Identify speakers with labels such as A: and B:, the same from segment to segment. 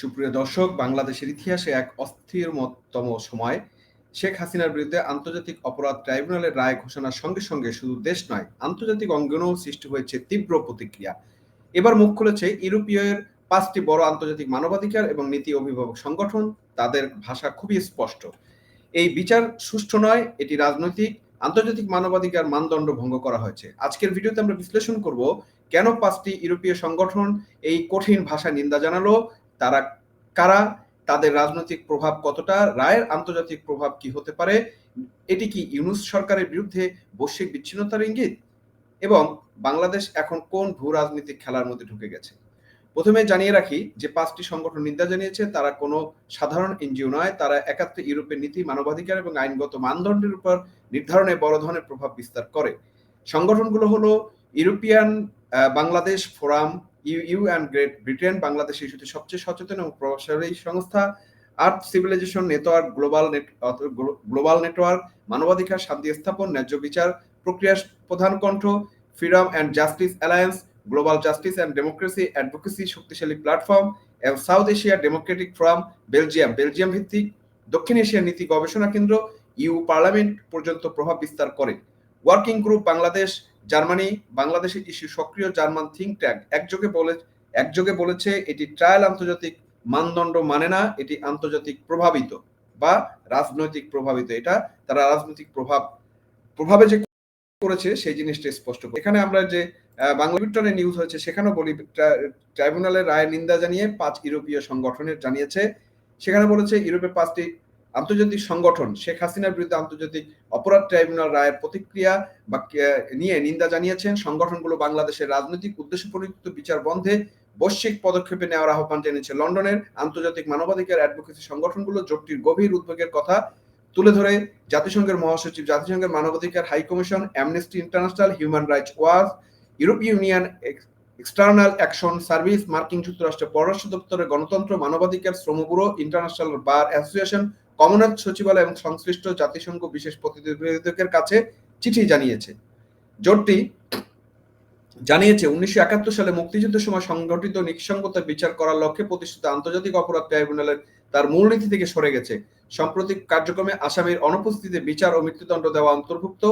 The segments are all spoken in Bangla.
A: সুপ্রিয় দর্শক, বাংলাদেশের ইতিহাসে এক অস্থিরতম সময়। শেখ হাসিনার বিরুদ্ধে আন্তর্জাতিক অপরাধ ট্রাইব্যুনালের রায় ঘোষণার সঙ্গে সঙ্গে শুধু দেশ নয়, আন্তর্জাতিক অঙ্গনেও সৃষ্টি হয়েছে তীব্র প্রতিক্রিয়া। এবার মুখ খুলেছে ইউরোপীয়ের পাঁচটি বড় আন্তর্জাতিক মানবাধিকার এবং নীতি অভিভাবক সংগঠন। তাদের ভাষা খুবই স্পষ্ট। এই বিচার সুষ্ঠু নয়, এটি রাজনৈতিক, আন্তর্জাতিক মানবাধিকার মানদণ্ড ভঙ্গ করা হয়েছে। আজকের ভিডিওতে আমরা বিশ্লেষণ করব, কেন পাঁচটি ইউরোপীয় সংগঠন এই কঠিন ভাষা নিন্দা জানালো তারা কারা, তাদের রাজনৈতিক প্রভাব কতটা, রায়ের আন্তর্জাতিক প্রভাব কি হতে পারে, এটি কি ইউনুস সরকারের বিরুদ্ধে বৈশ্বিক বিচ্ছিন্নতার ইঙ্গিত? এবং বাংলাদেশ এখন কোন ভূ রাজনৈতিক খেলার মধ্যে ঢুকে গেছে? প্রথমে জানিয়ে রাখি যে পাঁচটি সংগঠন নিন্দা জানিয়েছে, তারা কোনো সাধারণ এনজিও নয়, তারা একাত্তর ইউরোপের নীতি, মানবাধিকার এবং আইনগত মানদণ্ডের উপর নির্ধারণে বড় ধরনের প্রভাব বিস্তার করে। সংগঠনগুলো হলো European Bangladesh forum EU and great Britain, Bangladesh ইস্যুতে সবচেয়ে সচেতন এবং প্রভাবশালী সংস্থা। Earth civilisation network, global net global network, মানবাধিকার, শান্তি স্থাপন, ন্যায্য বিচার প্রক্রিয়ার প্রধান কণ্ঠ, freedom and justice alliance, global justice and democracy advocacy শক্তিশালী প্ল্যাটফর্ম, এবং south Asia democratic forum, Belgium Belgium ভিত্তিক দক্ষিণ এশিয়ার নীতি গবেষণা কেন্দ্র, ইউ পার্লামেন্ট পর্যন্ত প্রভাব বিস্তার করে। ওয়ার্কিং গ্রুপ বাংলাদেশ জার্মানি বাংলাদেশের ইস্যু সক্রিয় জার্মান থিঙ্ক ট্যাঙ্ক একযোগে বলে একযোগে বলেছে, এটি ট্রায়াল আন্তর্জাতিক মানদণ্ড মানে না, এটি আন্তর্জাতিক প্রভাবিত বা রাজনৈতিক প্রভাবিত। এটা তারা রাজনৈতিক প্রভাব প্রভাবে যে করেছে, সেই জিনিসটা স্পষ্ট করে। এখানে আমরা যে বাংলা বিট্টনে নিউজ হয়েছে, সেখানেও বলি ট্রাইব্যুনালের রায় নিন্দা জানিয়ে পাঁচ ইউরোপীয় সংগঠনের জানিয়েছে। সেখানে বলেছে ইউরোপের পাঁচটি আন্তর্জাতিক সংগঠন শেখ হাসিনার বিরুদ্ধে আন্তর্জাতিক অপরাধ ট্রাইব্যুনাল রায়ের প্রতিক্রিয়া বা নিয়ে নিন্দা জানিয়েছেন। সংগঠনগুলো বাংলাদেশের রাজনৈতিক উদ্দেশ্য বিচার বন্ধে বৈশ্বিক পদক্ষেপে নেওয়ার আহ্বান জানিয়েছে। লন্ডনের আন্তর্জাতিক মানবাধিকার অ্যাডভোকেসি সংগঠনগুলো জোটটির গভীর উদ্বেগের কথা তুলে ধরে। জাতিসংঘের মহাসচিব, জাতিসংঘের মানবাধিকার high commission amnesty international human rights watch ইউরোপীয় ইউনিয়ন এক্সটার্নাল অ্যাকশন সার্ভিস মার্কিন যুক্তরাষ্ট্রের পররাষ্ট্র দপ্তরের গণতন্ত্র, মানবাধিকার শ্রম bureau international bar association commonwealth সচিবালয় এবং সংশ্লিষ্ট জাতিসংঘ বিশেষ প্রতিনিধিদের কাছে চিঠি জানিয়েছে। জোটটি জানিয়েছে, উনিশশো একাত্তর সালে মুক্তিযুদ্ধের সময় সংগঠিত নিঃসঙ্গতা বিচার করার লক্ষ্যে প্রতিষ্ঠিত আন্তর্জাতিক অপরাধ ট্রাইব্যুনালের তার মূলনীতি থেকে সরে গেছে। সাম্প্রতিক কার্যক্রমে আসামির অনুপস্থিতিতে বিচার ও মৃত্যুদণ্ড দেওয়া অন্তর্ভুক্ত,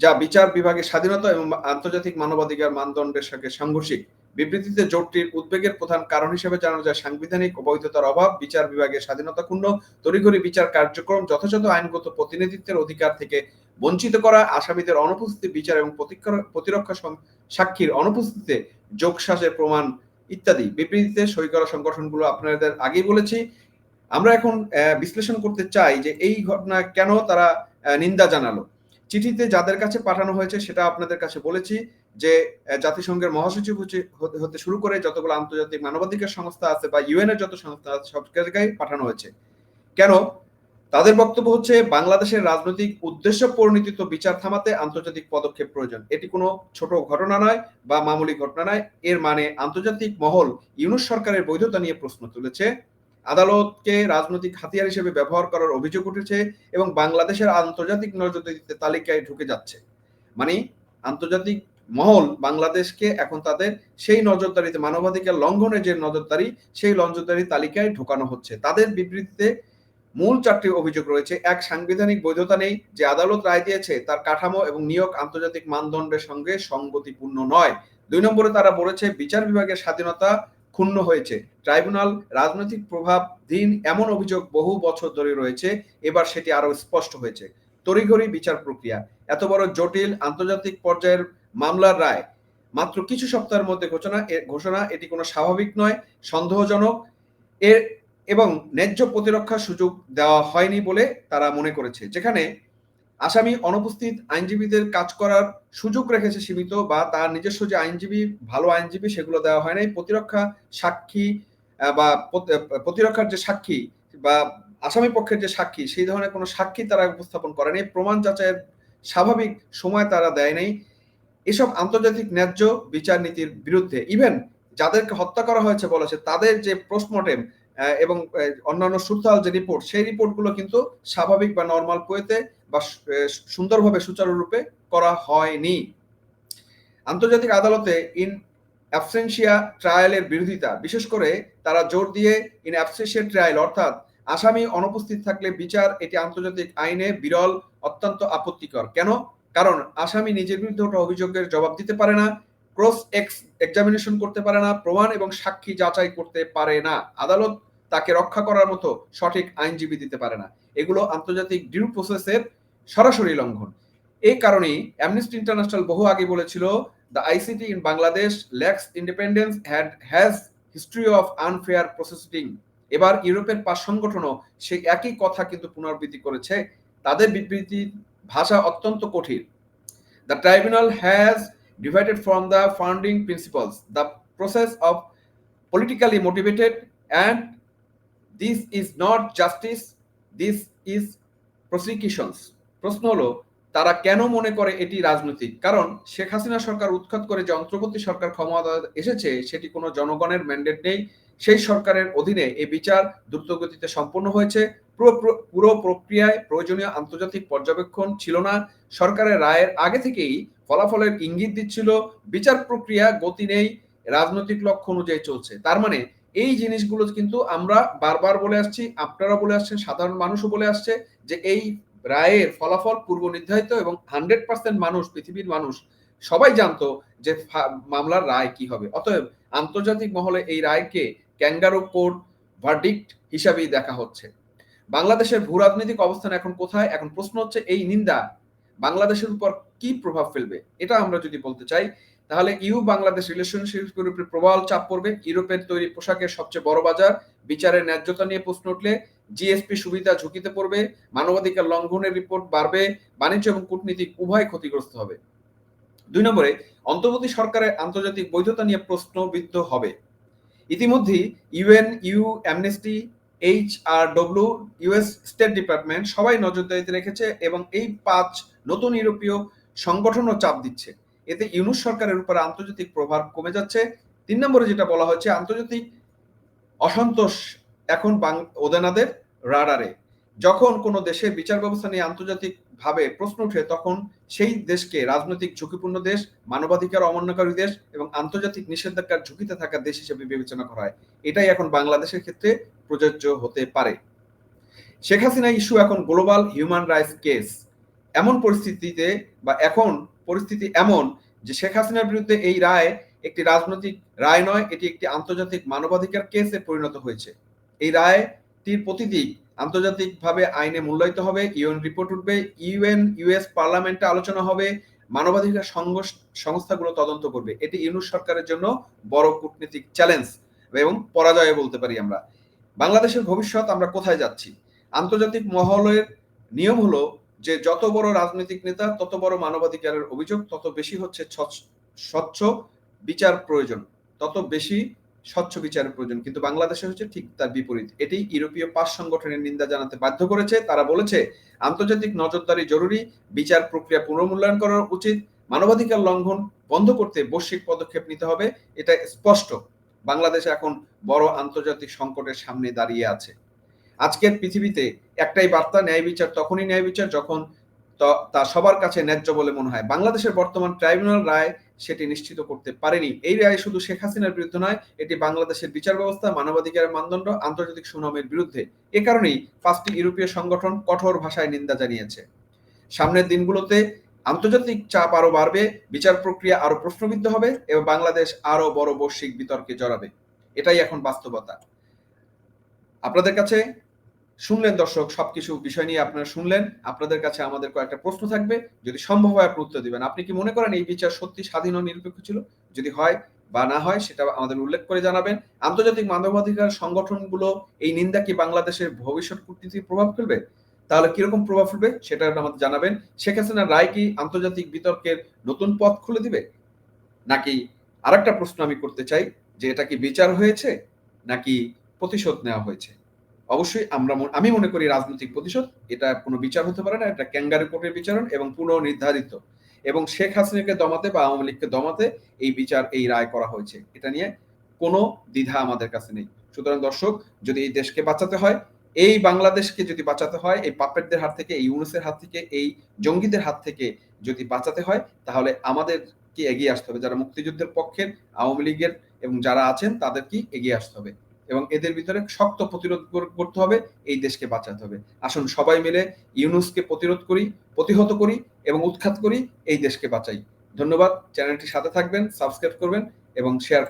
A: যা বিচার বিভাগের স্বাধীনতা এবং আন্তর্জাতিক মানবাধিকার মানদণ্ডের সঙ্গে সাংঘর্ষিক। বিবৃতিতে জোটটির উদ্বেগের প্রধান কারণ হিসেবে জানানো যায়, সাংবিধানিক অবৈধতার অভাব, বিচার বিভাগের স্বাধীনতাপূর্ণ তড়িঘড়ি বিচার কার্যক্রম, যথাযথ আইনগত প্রতিনিধিত্বের অধিকার থেকে বঞ্চিত করা, আসামিদের অনুপস্থিতি বিচার এবং প্রতিরক্ষা সাক্ষীর অনুপস্থিতিতে যোগশ্বাসের প্রমাণ ইত্যাদি। বিবৃতিতে সই করা সংগঠনগুলো আপনাদের আগেই বলেছি। আমরা এখন বিশ্লেষণ করতে চাই যে এই ঘটনা কেন তারা নিন্দা জানালো। চিঠিতে যাদের কাছে পাঠানো হয়েছে সেটা আপনাদের কাছে বলেছি। যে জাতিসংঘের মহাসচিব হতে শুরু করে যতগুলো আন্তর্জাতিক মানবাধিকার সংস্থা আছে বা ইউএন এর যত সংস্থা আছে, সব জায়গায় পাঠানো হয়েছে। কেন? তাদের বক্তব্য হচ্ছে, বাংলাদেশের রাজনৈতিক উদ্দেশ্য পরিণীত বিচার থামাতে আন্তর্জাতিক পদক্ষেপ প্রয়োজন। এটি কোনো ছোট ঘটনা নয় বা মামুলি ঘটনা নয়। এর মানে আন্তর্জাতিক মহল ইউনুস সরকারের বৈধতা নিয়ে প্রশ্ন তুলেছে। আদালতকে রাজনৈতিক হাতিয়ার হিসেবে ব্যবহার করার অভিযোগ উঠেছে এবং বাংলাদেশের আন্তর্জাতিক নজরদারিতে তালিকায় ঢুকে যাচ্ছে। মানে আন্তর্জাতিক মহল বাংলাদেশকে এখন তাদের সেই নজরদারিতে, মানবাধিকার লঙ্ঘনের যে নজরদারি, সেই নজরদারি তালিকায় ঢোকানো হচ্ছে। তাদের বিবৃতিতে মূল চারটি অভিযোগ রয়েছে। এক, সাংবিধানিক বৈধতা নেই, যে আদালত রায় দিয়েছে, তার কাঠামো এবং নিয়োগ আন্তর্জাতিক মানদণ্ডের সঙ্গে সঙ্গতিপূর্ণ নয়। দুই নম্বরে তারা বলেছে, বিচার বিভাগের স্বাধীনতা ক্ষুণ্ণ হয়েছে। ট্রাইব্যুনাল রাজনৈতিক প্রভাব দিন এমন অভিযোগ বহু বছর ধরে রয়েছে, এবার সেটি আরও স্পষ্ট হয়েছে। তড়িঘড়ি বিচার প্রক্রিয়া, এত বড় জটিল আন্তর্জাতিক পর্যায়ের মামলার রায়। মাত্র কিছু সপ্তাহের মধ্যে ঘোষণা ঘোষণা, এটি কোনো স্বাভাবিক নয়, সন্দেহজনক। এর এবং ন্যায্য প্রতিরক্ষার সুযোগ দেওয়া হয়নি বলে তারা মনে করেছে, যেখানে আসামি অনুপস্থিত আইনজীবীদের কাজ করার সুযোগ রেখেছে সীমিত বা তার নিজস্ব যে আইনজীবী, ভালো আইনজীবী, সেগুলো দেওয়া হয় নাই। প্রতিরক্ষা সাক্ষী বা প্রতিরক্ষার যে সাক্ষী বা আসামি পক্ষের যে সাক্ষী, সেই ধরনের কোনো সাক্ষী তারা উপস্থাপন করেনি। প্রমাণ যাচাইয়ের স্বাভাবিক সময় তারা দেয় নাই। এসব আন্তর্জাতিক ন্যায্য বিচার নীতির বিরুদ্ধে ইভেন যাদেরকে হত্যা করা হয়েছে বলেছে তাদের যে পোস্টমর্টেম এবং অন্যান্য সুরতাল যে রিপোর্ট সেই রিপোর্টগুলো কিন্তু স্বাভাবিক বা নর্মাল কোয়েতে বা সুন্দরভাবে সুচারুরূপে করা হয়নি। আন্তর্জাতিক আদালতে ইন অ্যাবসেন্সিয়া ট্রায়ালের বিরোধিতা, বিশেষ করে তারা জোর দিয়ে ইন অ্যাবসেন্সিয়া ট্রায়াল অর্থাৎ আসামি অনুপস্থিত থাকলে বিচার এটি আন্তর্জাতিক আইনে বিরল, অত্যন্ত আপত্তিকর। কেন? কারণ আসামি নিজের বিরুদ্ধে ওঠা অভিযোগের জবাব দিতে পারে না, ক্রস এক্স এক্সামিনেশন করতে পারে না, প্রমাণ এবং সাক্ষী যাচাই করতে পারে না। আদালত তাকে রক্ষা করার মতো সঠিক আইনজীবী দিতে পারে না। এগুলো আন্তর্জাতিক ডিউ প্রসেসের সরাসরি লঙ্ঘন। এই কারণেই অ্যামনেস্টি ইন্টারন্যাশনাল বহু আগে বলেছিল the ICT in Bangladesh lacks independence had has history of unfair processing এবার ইউরোপের পাঁচ সংগঠনও সেই একই কথা কিন্তু পুনরাবৃত্তি করেছে। তাদের বিবৃতি ভাষা অত্যন্ত কঠিন। The tribunal has divided from the founding principles the process of politically motivated, and this is not justice, this is prosecutions প্রশ্ন হলো, তারা কেন মনে করে এটি রাজনৈতিক? কারণ শেখ হাসিনা সরকার উৎখাত করে যে সরকার ক্ষমতা এসেছে, সেটি কোনো জনগণের ম্যান্ডেট নেই। সেই সরকারের অধীনে এই বিচার দ্রুতগতিতে সম্পন্ন হয়েছে। পুরো পুরো প্রক্রিয়ায় প্রয়োজনীয় আন্তর্জাতিক পর্যবেক্ষণ ছিল না। সরকারের রায়ের আগে থেকেই ফলাফলের ইঙ্গিত দিচ্ছিল, বিচার প্রক্রিয়া গতি নেই, রাজনৈতিক লক্ষ্য অনুযায়ী চলছে। তার মানে এই জিনিসগুলো কিন্তু আমরা বারবার বলে আসছি আপনারা বলে আসছেন, সাধারণ মানুষও বলে আসছে যে এই রায়ের ফলাফল পূর্ব নির্ধারিত এবং হান্ড্রেড পার্সেন্ট মানুষ, পৃথিবীর মানুষ সবাই জানতো যে মামলার রায় কি হবে। অতএব আন্তর্জাতিক মহলে এই রায়কে ক্যাঙ্গারো কোর্ট ভার্ডিক্ট হিসাবেই দেখা হচ্ছে। বাংলাদেশের ভূ রাজনৈতিক অবস্থান এখন কোথায়? এখন প্রশ্ন হচ্ছে, এই নিন্দা বাংলাদেশের উপর কি প্রভাব ফেলবে? এটা আমরা যদি বলতে চাই, তাহলে ইউ বাংলাদেশ রিলেশনশিপের উপরে প্রবল চাপ পড়বে। ইউরোপের তৈরি পোশাকের সবচেয়ে বড় বাজার, বিচারের ন্যায্যতা নিয়ে প্রশ্ন উঠলে জিএসপি সুবিধা ঝুঁকিতে পড়বে, মানবাধিকার লঙ্ঘনের রিপোর্ট বাড়বে, বাণিজ্য এবং কূটনীতিক উভয় ক্ষতিগ্রস্ত হবে। দুই নম্বরে, অন্তর্বর্তী সরকারের আন্তর্জাতিক বৈধতা নিয়ে প্রশ্নবিদ্ধ হবে। ইতিমধ্যেই UN, EU, amnesty H R W US state department সবাই নজরদারিতে রেখেছে এবং এই পাঁচ নতুন ইউরোপীয় সংগঠনও চাপ দিচ্ছে। এতে ইউনুস সরকারের উপর আন্তর্জাতিক প্রভাব কমে যাচ্ছে। তিন নম্বরে যেটা বলা হচ্ছে আন্তর্জাতিক অসন্তোষ এখন ওদেনাদের রাডারে। যখন কোনো দেশের বিচার ব্যবস্থা নিয়ে আন্তর্জাতিক ভাবে প্রশ্ন উঠে তখন সেই দেশকে রাজনৈতিক ঝুঁকিপূর্ণ দেশ, মানবাধিকার অমান্যকারী দেশ এবং আন্তর্জাতিক নিষেধাজ্ঞার ঝুঁকিতে থাকা দেশ হিসেবে বিবেচনা করা হয়। এটাই এখন বাংলাদেশের ক্ষেত্রে প্রযোজ্য হতে পারে। শেখ হাসিনা ইস্যু এখন গ্লোবাল হিউম্যান রাইটস কেস। এমন পরিস্থিতিতে বা এখন পরিস্থিতি এমন যে শেখ হাসিনার বিরুদ্ধে এই রায় একটি রাজনৈতিক রায় নয়, এটি একটি আন্তর্জাতিক মানবাধিকার কেসে পরিণত হয়েছে। এই রায়টির প্রতিদিক আন্তর্জাতিকভাবে আইনে মূল্যায়িত হবে, ইউএন রিপোর্ট উঠবে, ইউএন, ইউএস পার্লামেন্টে আলোচনা হবে, মানবাধিকার সংস্থাগুলো তদন্ত করবে। এটি ইউনুস সরকারের জন্য বড় কূটনীতিক চ্যালেঞ্জ এবং পরাজয় বলতে পারি আমরা। বাংলাদেশের ভবিষ্যৎ আমরা কোথায় যাচ্ছি? আন্তর্জাতিক মহলের নিয়ম হলো যে যত বড় রাজনৈতিক নেতা, তত বড় মানবাধিকারের অভিযোগ, তত বেশি হচ্ছে স্বচ্ছ বিচার প্রয়োজন। তত বেশি স্বচ্ছ বিচারের প্রয়োজন, কিন্তু বাংলাদেশে হচ্ছে ঠিক তার বিপরীত। এটি ইউরোপীয় পাঁচ সংগঠনের নিন্দা জানাতে বাধ্য করেছে। তারা বলেছে, আন্তর্জাতিক নজরদারি জরুরি, বিচার প্রক্রিয়া পুনর্মূল্যায়ন করা উচিত, মানবাধিকার লঙ্ঘন বন্ধ করতে বৈশ্বিক পদক্ষেপ নিতে হবে, এটা স্পষ্ট। বাংলাদেশ এখন বড় আন্তর্জাতিক সংকটের সামনে দাঁড়িয়ে আছে। আজকের পৃথিবীতে একটাই বার্তা, ন্যায় বিচার তখনই ন্যায় বিচার যখন তা সবার কাছে ন্যায্য বলে মনে হয়। বাংলাদেশের বর্তমান ট্রাইব্যুনাল রায় সেটি নিশ্চিত করতে পারেনি। এই রায় শুধু শেখ হাসিনার বিরুদ্ধে নয়, এটি বাংলাদেশের বিচার ব্যবস্থা মানবাধিকারের মানদণ্ড, আন্তর্জাতিক সুনামের বিরুদ্ধে। এ কারণেই পাঁচটি ইউরোপীয় সংগঠন কঠোর ভাষায় নিন্দা জানিয়েছে। সামনের দিনগুলোতে আন্তর্জাতিক চাপ আরও বাড়বে, বিচার প্রক্রিয়া আরও প্রশ্নবিদ্ধ হবে, এবং বাংলাদেশ আরও বড় বৈশ্বিক বিতর্কে জড়াবে। এটাই এখন বাস্তবতা। আপনাদের কাছে শুনলেন দর্শক, সবকিছু বিষয় নিয়ে আপনারা শুনলেন। আপনাদের কাছে আমাদের কয়েকটা প্রশ্ন থাকবে। যদি সম্ভব হয় আপনি উত্তর দিবেন। আপনি কি মনে করেন এই বিচার সত্যি, স্বাধীন ও নিরপেক্ষ ছিল? যদি হয় বা না হয়, সেটা আমাদের উল্লেখ করে জানাবেন। আন্তর্জাতিক মানবাধিকার সংগঠনগুলো এই নিন্দা কি বাংলাদেশের ভবিষ্যৎ কূটনীতির প্রভাব ফেলবে? তাহলে কীরকম প্রভাব ফেলবে, সেটা আমাদের জানাবেন। শেখ হাসিনার রায় কি আন্তর্জাতিক বিতর্কের নতুন পথ খুলে দিবে? নাকি আরেকটা প্রশ্ন আমি করতে চাই, যে এটা কি বিচার হয়েছে নাকি প্রতিশোধ নেওয়া হয়েছে? অবশ্যই আমরা আমি মনে করি রাজনৈতিক প্রতিশোধ, এটা কোনো বিচার হতে পারে না, এটা ক্যাঙ্গারি কোর্টের বিচারণ এবং পুনঃ নির্ধারিত এবং শেখ হাসিনাকে দমাতে বা আওয়ামী লীগকে দমাতে এই বিচার, এই রায় করা হয়েছে। এটা নিয়ে কোনো দ্বিধা আমাদের কাছে নেই। সুতরাং দর্শক, যদি এই দেশকে বাঁচাতে হয়, এই বাংলাদেশকে যদি বাঁচাতে হয়, এই পাপেটদের হাত থেকে, এই ইউনুসের হাত থেকে, এই জঙ্গিদের হাত থেকে যদি বাঁচাতে হয়, তাহলে আমাদের কি এগিয়ে আসতে হবে। যারা মুক্তিযুদ্ধের পক্ষের, আওয়ামী লীগের এবং যারা আছেন তাদেরকে এগিয়ে আসতে হবে। এবং এদের ভিতরে শক্ত প্রতিরোধ করতে হবে, এই দেশকে বাঁচাতে হবে। আসুন সবাই মিলে ইউনুসকে প্রতিরোধ করি, প্রতিহত করি এবং উৎখাত করি, এই দেশকে বাঁচাই। ধন্যবাদ। চ্যানেলটির সাথে থাকবেন, সাবস্ক্রাইব করবেন এবং শেয়ার